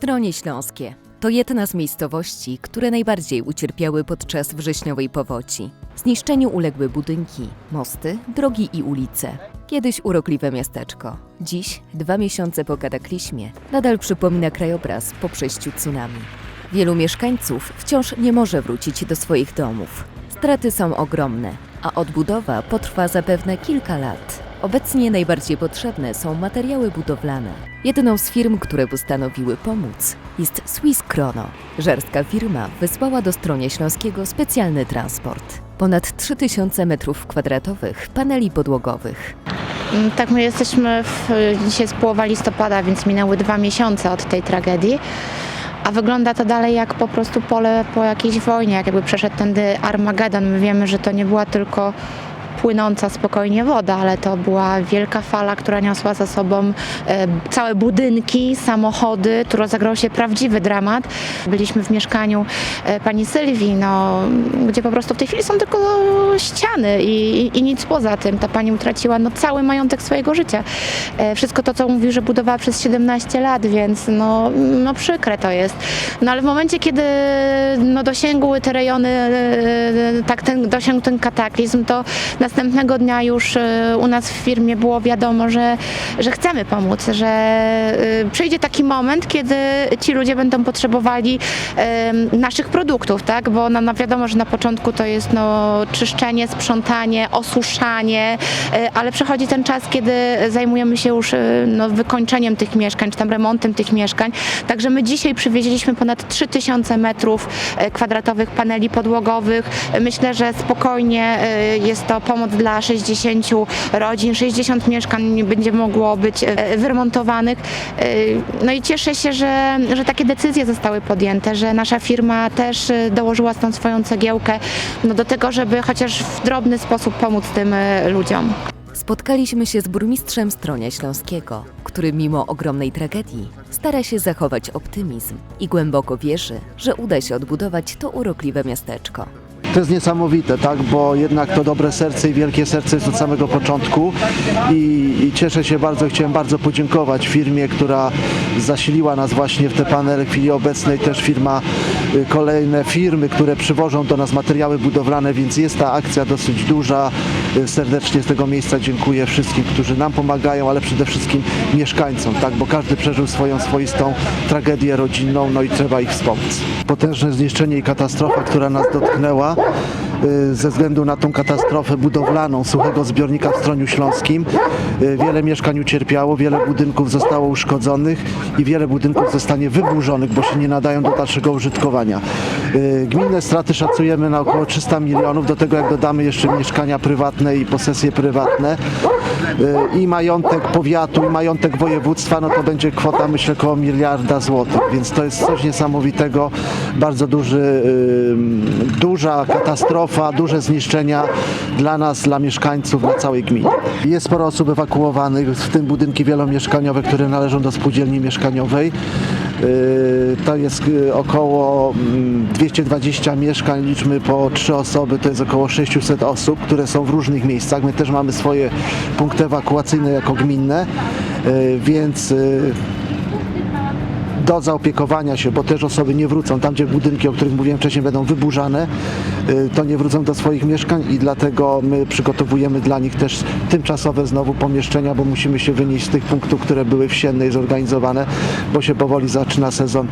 Stronie Śląskie to jedna z miejscowości, które najbardziej ucierpiały podczas wrześniowej powodzi. Zniszczeniu uległy budynki, mosty, drogi i ulice. Kiedyś urokliwe miasteczko. Dziś, dwa miesiące po kataklizmie, nadal przypomina krajobraz po przejściu tsunami. Wielu mieszkańców wciąż nie może wrócić do swoich domów. Straty są ogromne, a odbudowa potrwa zapewne kilka lat. Obecnie najbardziej potrzebne są materiały budowlane. Jedną z firm, które postanowiły pomóc, jest Swiss Chrono. Żerstka firma wysłała do Stronie Śląskiego specjalny transport. Ponad 3000 m2 paneli podłogowych. Mm, Tak, my jesteśmy w, dzisiaj jest połowa listopada, więc minęły dwa miesiące od tej tragedii. A wygląda to dalej jak po prostu pole po jakiejś wojnie, jak jakby przeszedł tędy Armagedon. My wiemy, że to nie była tylko płynąca spokojnie woda, ale to była wielka fala, która niosła za sobą e, całe budynki, samochody. Tu rozegrał się prawdziwy dramat. Byliśmy w mieszkaniu e, pani Sylwii, no, gdzie po prostu w tej chwili są tylko ściany i, i, i nic poza tym. Ta pani utraciła no, cały majątek swojego życia. E, wszystko to, co mówi, że budowała przez 17 lat, więc no, no przykre to jest. No ale w momencie, kiedy no, dosięgły te rejony, tak ten, dosięgł ten kataklizm, to następnego dnia już e, u nas w firmie było wiadomo, że, że chcemy pomóc, że e, przyjdzie taki moment, kiedy ci ludzie będą potrzebowali e, naszych produktów, tak? Bo no, no wiadomo, że na początku to jest no, czyszczenie, sprzątanie, osuszanie, ale przychodzi ten czas, kiedy zajmujemy się już no, wykończeniem tych mieszkań, czy tam remontem tych mieszkań. Także my dzisiaj przywieźliśmy ponad 3000 metrów kwadratowych paneli podłogowych. Myślę, że spokojnie jest to pomoc dla 60 rodzin, 60 mieszkań będzie mogło być e, wyremontowanych. E, No i cieszę się, że, że takie decyzje zostały podjęte, że nasza firma też e, dołożyła stąd swoją cegiełkę no, do tego, żeby chociaż w drobny sposób pomóc tym e, ludziom. Spotkaliśmy się z burmistrzem Stronia Śląskiego, który mimo ogromnej tragedii stara się zachować optymizm i głęboko wierzy, że uda się odbudować to urokliwe miasteczko. To jest niesamowite, tak, bo jednak to dobre serce i wielkie serce jest od samego początku i, i cieszę się bardzo, chciałem bardzo podziękować firmie, która zasiliła nas właśnie w te panele. W chwili obecnej też firma, y, kolejne firmy, które przywożą do nas materiały budowlane, więc jest ta akcja dosyć duża. Serdecznie z tego miejsca dziękuję wszystkim, którzy nam pomagają, ale przede wszystkim mieszkańcom, tak, bo każdy przeżył swoją swoistą tragedię rodzinną, no i trzeba ich wspomóc. Potężne zniszczenie i katastrofa, która nas dotknęła, ze względu na tą katastrofę budowlaną suchego zbiornika w Stroniu Śląskim. Y, Wiele mieszkań ucierpiało, wiele budynków zostało uszkodzonych i wiele budynków zostanie wyburzonych, bo się nie nadają do dalszego użytkowania. Y, Gminne straty szacujemy na około 300 milionów, do tego jak dodamy jeszcze mieszkania prywatne i posesje prywatne y, i majątek powiatu i majątek województwa, no to będzie kwota myślę około miliarda złotych, więc to jest coś niesamowitego, bardzo duży, duża katastrofa, duże zniszczenia dla nas, dla mieszkańców, dla całej gminy. Jest sporo osób ewakuowanych, w tym budynki wielomieszkaniowe, które należą do spółdzielni mieszkaniowej. Y, To jest y, około mm, 220 mieszkań, liczmy po trzy osoby, to jest około 600 osób, które są w różnych miejscach. My też mamy swoje punkty ewakuacyjne jako gminne, y, więc y, do zaopiekowania się, bo też osoby nie wrócą. Tam, gdzie budynki, o których mówiłem wcześniej, będą wyburzane, y, to nie wrócą do swoich mieszkań i dlatego my przygotowujemy dla nich też tymczasowe znowu pomieszczenia, bo musimy się wynieść z tych punktów, które były wsienne i zorganizowane, bo się powoli zaczyna sezon,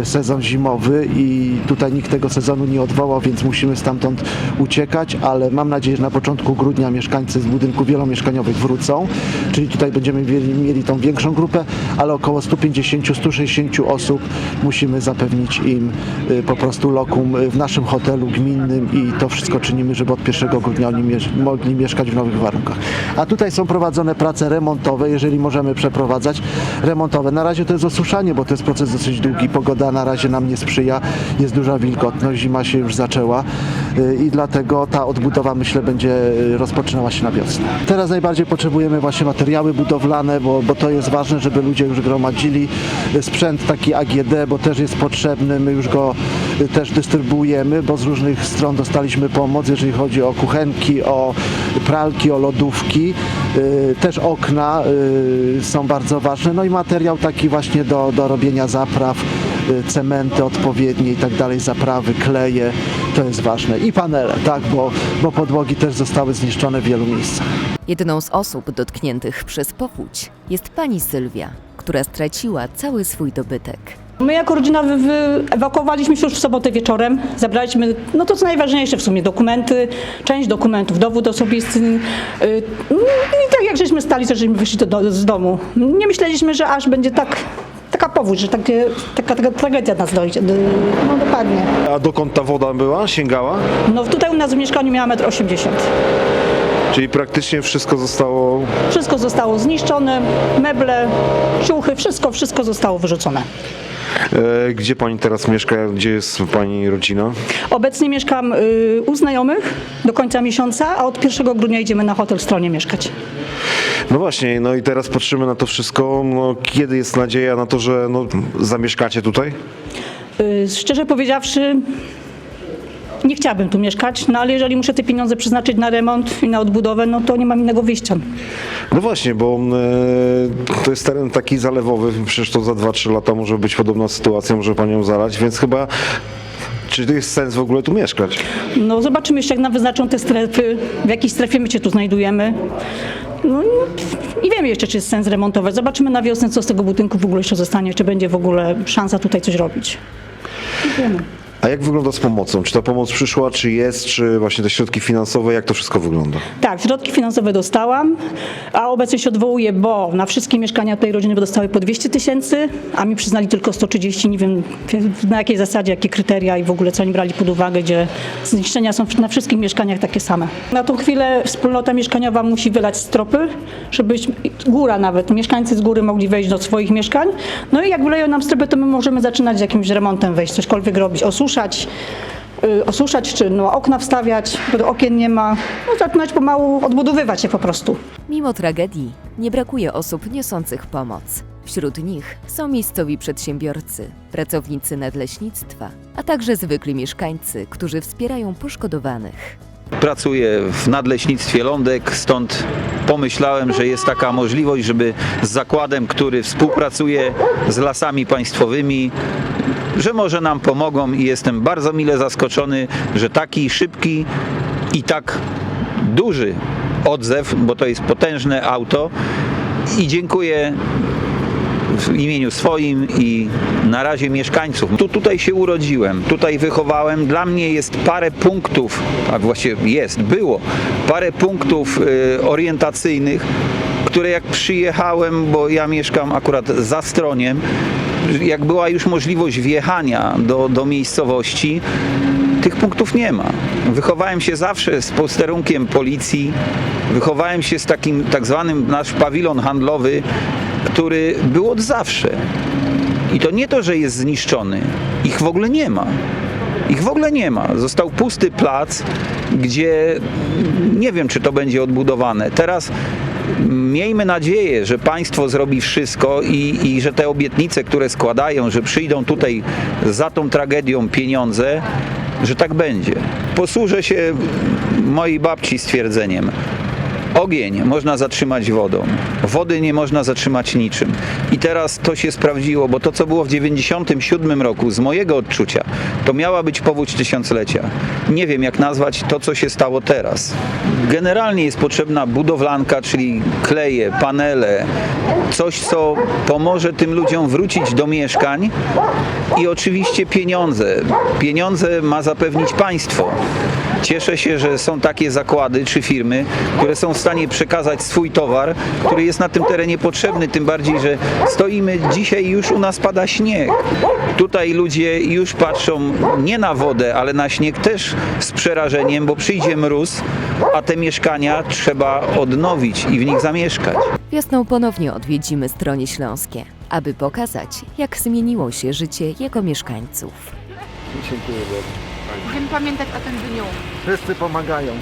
y, sezon zimowy i tutaj nikt tego sezonu nie odwołał, więc musimy stamtąd uciekać, ale mam nadzieję, że na początku grudnia mieszkańcy z budynków wielomieszkaniowych wrócą, czyli tutaj będziemy mieli tą większą grupę, ale około 150-160 osób musimy zapewnić im y, po prostu lokum y, w naszym hotelu gminnym i to wszystko czynimy, żeby od 1 grudnia oni mogli mieszkać w nowych warunkach. A tutaj są prowadzone prace remontowe, jeżeli możemy przeprowadzać remontowe. Na razie to jest osuszanie, bo to jest proces dosyć długi, pogoda na razie nam nie sprzyja, jest duża wilgotność, zima się już zaczęła. Y, i dlatego ta odbudowa myślę będzie y, rozpoczynała się na wiosnę. Teraz najbardziej potrzebujemy właśnie materiały budowlane, bo, bo to jest ważne, żeby ludzie już gromadzili y, sprzęt taki AGD, bo też jest potrzebny, my już go też dystrybuujemy, bo z różnych stron dostaliśmy pomoc, jeżeli chodzi o kuchenki, o pralki, o lodówki, też okna są bardzo ważne, no i materiał taki właśnie do, do robienia zapraw, cementy odpowiednie i tak dalej, zaprawy, kleje, to jest ważne. I panele, tak, bo, bo podłogi też zostały zniszczone w wielu miejscach. Jedną z osób dotkniętych przez powódź jest pani Sylwia, która straciła cały swój dobytek. My jako rodzina wyewakuowaliśmy się już w sobotę wieczorem. Zabraliśmy, no to co najważniejsze w sumie, dokumenty, część dokumentów, dowód osobisty. Yy, no I tak jak żeśmy stali, to żeśmy wyszli do, do, z domu. Nie myśleliśmy, że aż będzie tak, taka powódź, że taka, taka tragedia nas dojdzie. No dokładnie. A dokąd ta woda była? Sięgała? No tutaj u nas w mieszkaniu miała 1,80 m. Czyli praktycznie wszystko zostało... Wszystko zostało zniszczone, meble, ciuchy, wszystko, wszystko zostało wyrzucone. E, gdzie pani teraz mieszka? Gdzie jest pani rodzina? Obecnie mieszkam y, u znajomych do końca miesiąca, a od 1 grudnia idziemy na hotel w stronie mieszkać. No właśnie, no i teraz patrzymy na to wszystko. No, kiedy jest nadzieja na to, że no, zamieszkacie tutaj? Y, szczerze powiedziawszy, nie chciałabym tu mieszkać, no ale jeżeli muszę te pieniądze przeznaczyć na remont i na odbudowę, no to nie mam innego wyjścia. No właśnie, bo e, to jest teren taki zalewowy, przecież to za 2-3 lata może być podobna sytuacja, może panią zalać, więc chyba czy to jest sens w ogóle tu mieszkać? No zobaczymy jeszcze, jak nam wyznaczą te strefy, w jakiej strefie my się tu znajdujemy. No i- i wiemy jeszcze, czy jest sens remontować. Zobaczymy na wiosnę, co z tego budynku w ogóle jeszcze zostanie, czy będzie w ogóle szansa tutaj coś robić. I wiemy. A jak wygląda z pomocą? Czy ta pomoc przyszła, czy jest, czy właśnie te środki finansowe, jak to wszystko wygląda? Tak, środki finansowe dostałam, a obecnie się odwołuję, bo na wszystkie mieszkania tej rodziny dostały po 200 tysięcy, a mi przyznali tylko 130. Nie wiem na jakiej zasadzie, jakie kryteria i w ogóle co oni brali pod uwagę, gdzie zniszczenia są na wszystkich mieszkaniach takie same. Na tą chwilę wspólnota mieszkaniowa musi wylać stropy, żeby góra nawet, mieszkańcy z góry mogli wejść do swoich mieszkań. No i jak wyleją nam stropy, to my możemy zaczynać z jakimś remontem wejść, cośkolwiek robić, osuszać, y, osuszać, czy no, okna wstawiać, bo okien nie ma. No, zaczynać pomału odbudowywać się po prostu. Mimo tragedii nie brakuje osób niosących pomoc. Wśród nich są miejscowi przedsiębiorcy, pracownicy nadleśnictwa, a także zwykli mieszkańcy, którzy wspierają poszkodowanych. Pracuję w nadleśnictwie Lądek, stąd pomyślałem, że jest taka możliwość, żeby z zakładem, który współpracuje z lasami państwowymi, że może nam pomogą i jestem bardzo mile zaskoczony, że taki szybki i tak duży odzew, bo to jest potężne auto i dziękuję w imieniu swoim i na razie mieszkańców. Tu, tutaj się urodziłem, tutaj wychowałem. Dla mnie jest parę punktów, a właściwie jest, było parę punktów y, orientacyjnych, które jak przyjechałem, bo ja mieszkam akurat za stroniem, jak była już możliwość wjechania do, do miejscowości, tych punktów nie ma. Wychowałem się zawsze z posterunkiem policji, wychowałem się z takim tak zwanym nasz pawilon handlowy, który był od zawsze. I to nie to, że jest zniszczony, ich w ogóle nie ma. Ich w ogóle nie ma. Został pusty plac, gdzie nie wiem, czy to będzie odbudowane. Teraz miejmy nadzieję, że państwo zrobi wszystko i, i że te obietnice, które składają, że przyjdą tutaj za tą tragedią pieniądze, że tak będzie. Posłużę się mojej babci stwierdzeniem. Ogień można zatrzymać wodą. Wody nie można zatrzymać niczym. I teraz to się sprawdziło, bo to, co było w 97 roku, z mojego odczucia, to miała być powódź tysiąclecia. Nie wiem, jak nazwać to, co się stało teraz. Generalnie jest potrzebna budowlanka, czyli kleje, panele, coś, co pomoże tym ludziom wrócić do mieszkań i oczywiście pieniądze. Pieniądze ma zapewnić państwo. Cieszę się, że są takie zakłady czy firmy, które są w stanie przekazać swój towar, który jest na tym terenie potrzebny, tym bardziej, że stoimy dzisiaj już u nas pada śnieg. Tutaj ludzie już patrzą nie na wodę, ale na śnieg też z przerażeniem, bo przyjdzie mróz, a te mieszkania trzeba odnowić i w nich zamieszkać. Wiosną ponownie odwiedzimy stronie śląskie, aby pokazać, jak zmieniło się życie jego mieszkańców. Dziękuję bardzo. Będziemy pamiętać o tym dniu. Wszyscy pomagają.